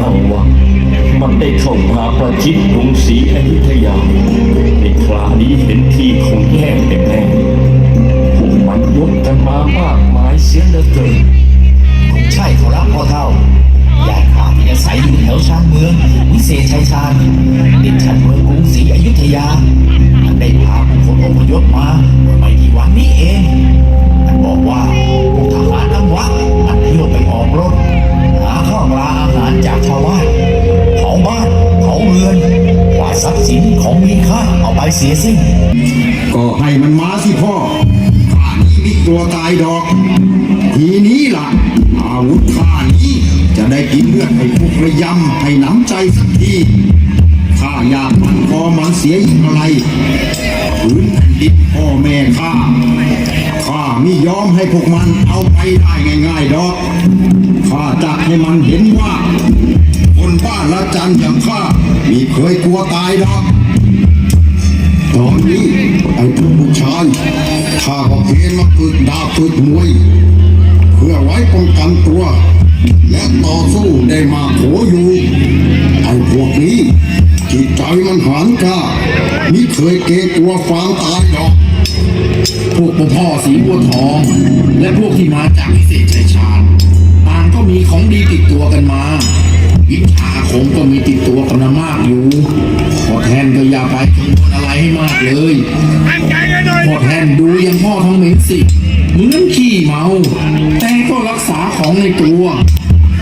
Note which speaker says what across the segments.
Speaker 1: อังวะมันได้เข้ามาประชิดกรุงศรีอยุธยา ในคราวนี้เห็นทีของแย่แน่ๆพวกมันยกกันมามากมายเสียเหลือเกิน
Speaker 2: ใช่ขอรับพ่อเท่าญาติข้าที่อาศัยอยู่แถวชานเมือง วิเศษชัยชาญติดชานเมืองกรุงศรีอยุธยามันได้พาผู้คนอพยพมาเมื่อไม่กี่วันนี้เองมันบอกว่าพวกทหารทั้งวัดมันเที่ยวไปออกรบ หาข้าวปลาอาหารจากชาวบ้านเผาบ้านเผาเรือนกว่าทรัพย์สินของมีค่าเอาไปเสียสิ้น
Speaker 3: ก็ให้มันมาสิพ่อข้านี้ม่กลัวตายดอก ทีนี้ล่ะ อาวุธข้านี้จะได้กินเลือดให้พวกระยำให้น้ำใจสักทีข้าอยากมันพอมันเสียอีกอะไรพื้นแผ่นดินพ่อแม่ข้า ข้าไม่ยอมให้พวกมันเอาไปได้ง่ายๆดอก ข้าจะให้มันเห็นว่า คนบ้านละจันอย่างข้ามีเคยกลัวตายดอก ตอนนี้ไอ้พวกผู้ชายข้าก็เกณฑ์มาฝึกดาบฝึกมวย เพื่อไว้ป้องกันตัว และต่อสู้ได้มาโขอยู่ไอ้พวกนี้จิตใจมันหานกล้ามิเคยเกรงกลัวฟางตายดอก
Speaker 2: พวกพ่อสีบัวทอง และพวกที่มาจากวิเศษชัยชาญต่างก็มีของดีติดตัวกันมาวิชาคงก็มีติดตัวกันมากอยู่พ่อแทนก็อย่าไปกังวลอะไรให้มากเลยพ่อแทนดูยังพ่อท้องเหม็นสิเหมือนขี้เมา แต่ก็รักษาของในตัว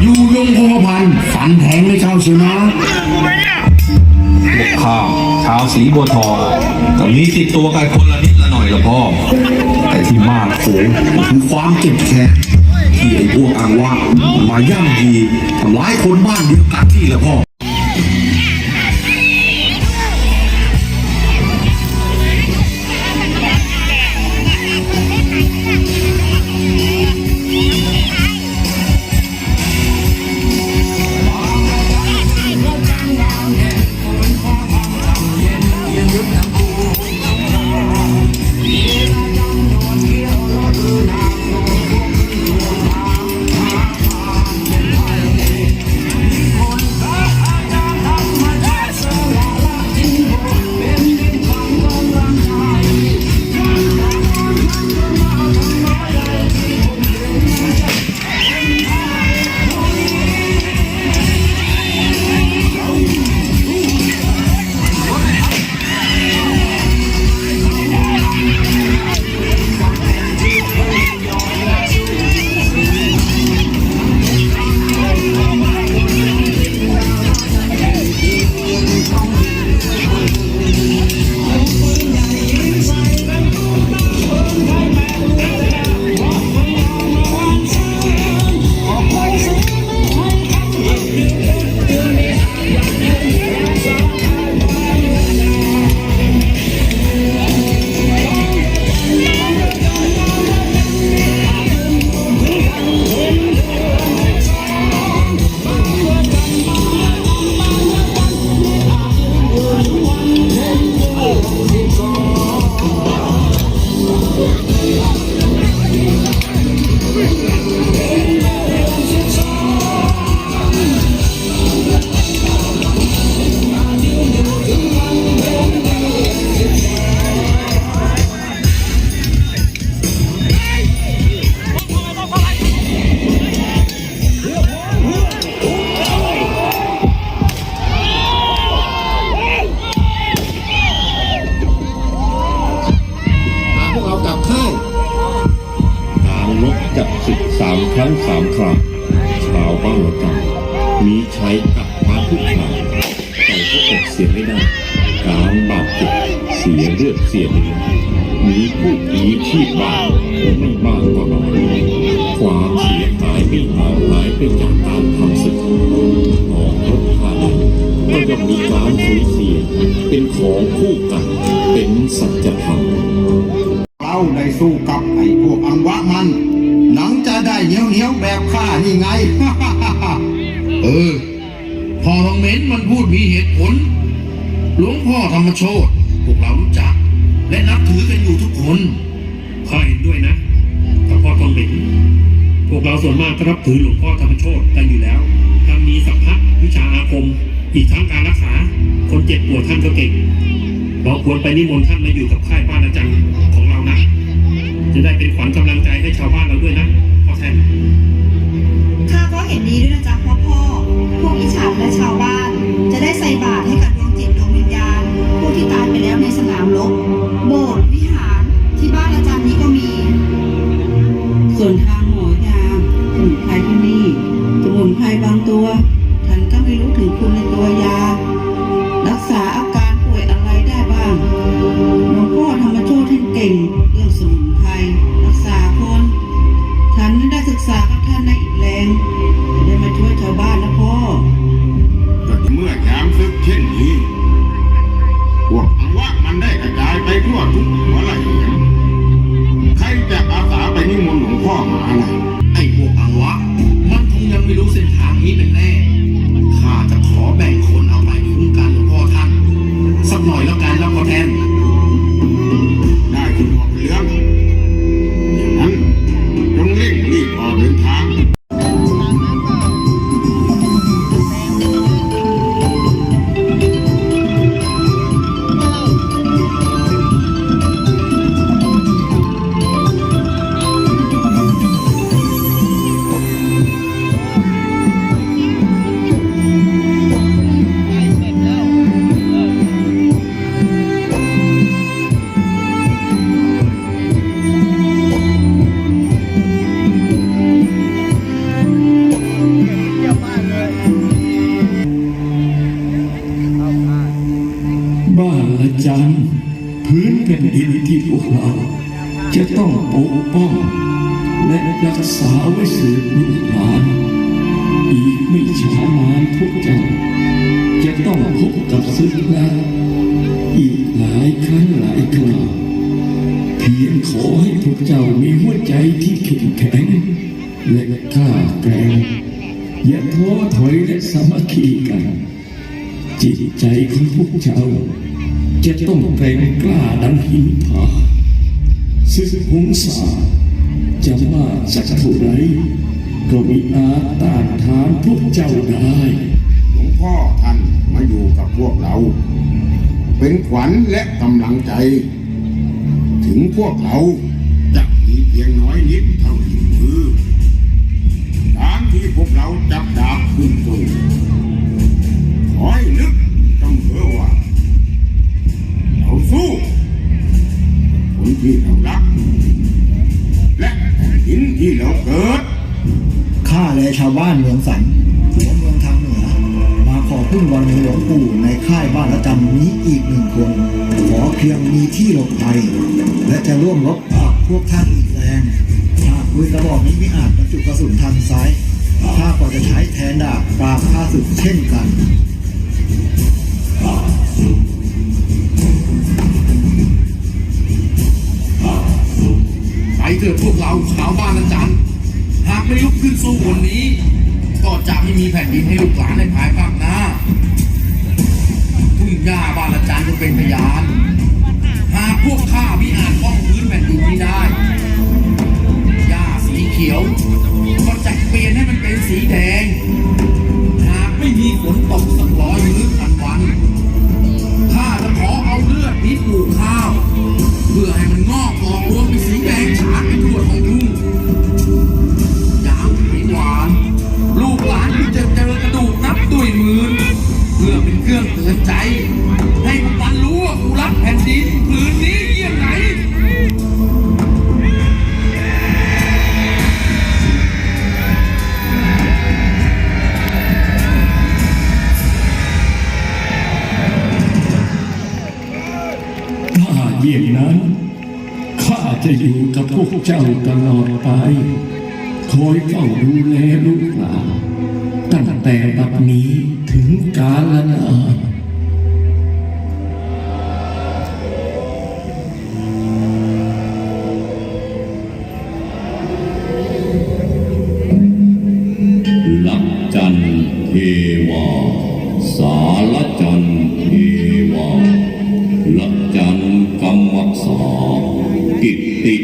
Speaker 2: อยู่ยงคงพันฟันแทงไม่เข้าเชียวนะ
Speaker 4: พวกข้าชาวสีบัวทองก็มีติดตัวกันคนละนิดละ หน่อยละพ่อ แต่ที่มากโขงคือความเจ็บแค้นที่ไอ้พวกอ้างว่ามาย่ำยีทำร้ายคนบ้านเดียวกันที่แหละพ่อ
Speaker 3: เสี
Speaker 1: ยเนื้อมีผู้ผีชีพบ้างไม่มากก็น้อยความเสียหายไม่หางหายไปจากการทำศึกออกรบผ่านก็ย่อมมีการสูญเสียเป็นของคู่กันเป็นสัจธรรม
Speaker 3: เราได้สู้กับไอ้พวกอังวะมัน หนังจะได้เหนียวเหนียวแบบข้านี่ไง
Speaker 2: เออ พอทองเม็นมันพูดมีเหตุผลหลวงพ่อธรรมโชตพวกเรารู้จัก คน
Speaker 5: ข้าเห็นด้วยนะหลวงพ่อทองเหม็นพวกเราส่วนมากก็รับถือหลวงพ่อธรรมโชตกันอยู่แล้วถ้ามีสัพพะวิมอีกทั้งการรักษา คนเจ็บปวดท่านก็เก่งเราควรไปนิมนต์ท่านมาอยู่กับค่ายบ้านอาจารย์ของเรานะ จะได้เป็นขวัญกำลังใจให้ชาวบ้านเราด้วยนะ และ
Speaker 6: รัก
Speaker 7: ษาไว้สืบ
Speaker 3: ลู
Speaker 2: กหลานอีก
Speaker 3: ไม่
Speaker 8: ช้านานพวกเจ้าจะต้องพบกับศึกแล้วอีกหลายครั้งหลายคราวเพียงขอให้พวกเจ้ามีหัวใจที่เข้มแข็งและกล้าแกร่งอย่าท้อถอยและสามัคคีกัน จิตใจของพวกเจ้าจะต้องแกร่งกล้าดังหินผาซึ่งหงสา จะว่าสักเท่าไรก็มีอาต้านทานพวกเจ้าได้
Speaker 3: หลวงพ่อท่านมาอยู่กับพวกเรา เป็นขวัญและกำลังใจ ถึงพวกเราจะมีเพียงน้อยนิดเท่าที่คือการที่พวกเราจับดาบขึ้นสู้ขอให้นึกเสมอว่าเราสู้คนที่เรารัก ที่เราเกิด
Speaker 9: ข้าและชาวบ้านเมืองสันหัวเมืองทางเหนือ มาขอพึ่งบารมีหลวงปู่ในค่ายบ้านละจำนี้อีกหนึ่งคน ขอเพียงมีที่หลบภัยและจะร่วมรบกับพวกท่านอีกแรงหากปืนกระบอกนี้ไม่อาจบรรจุกระสุนทางซ้ายข้าก็จะใช้แทนดาบปราบข้าศึกเช่นกัน
Speaker 2: เถิดพวกเราชาวบ้านอาจารย์หากไม่ลุกขึ้นสู้วันนี้ ก็จะไม่มีแผ่นดินให้ลูกหลานในภายภาคหน้าทุ่งหญ้าบ้านอาจารย์จะเป็นพยาน หากพวกข้ามิอาจป้องพื้นแผ่นดินนี้ได้ จะอยู่กับพวกเจ้า
Speaker 8: ตลอดไป คอยเฝ้าดูแลลูกหลานตั้งแต่บัดนี้ถึงกาลนาน
Speaker 1: กิ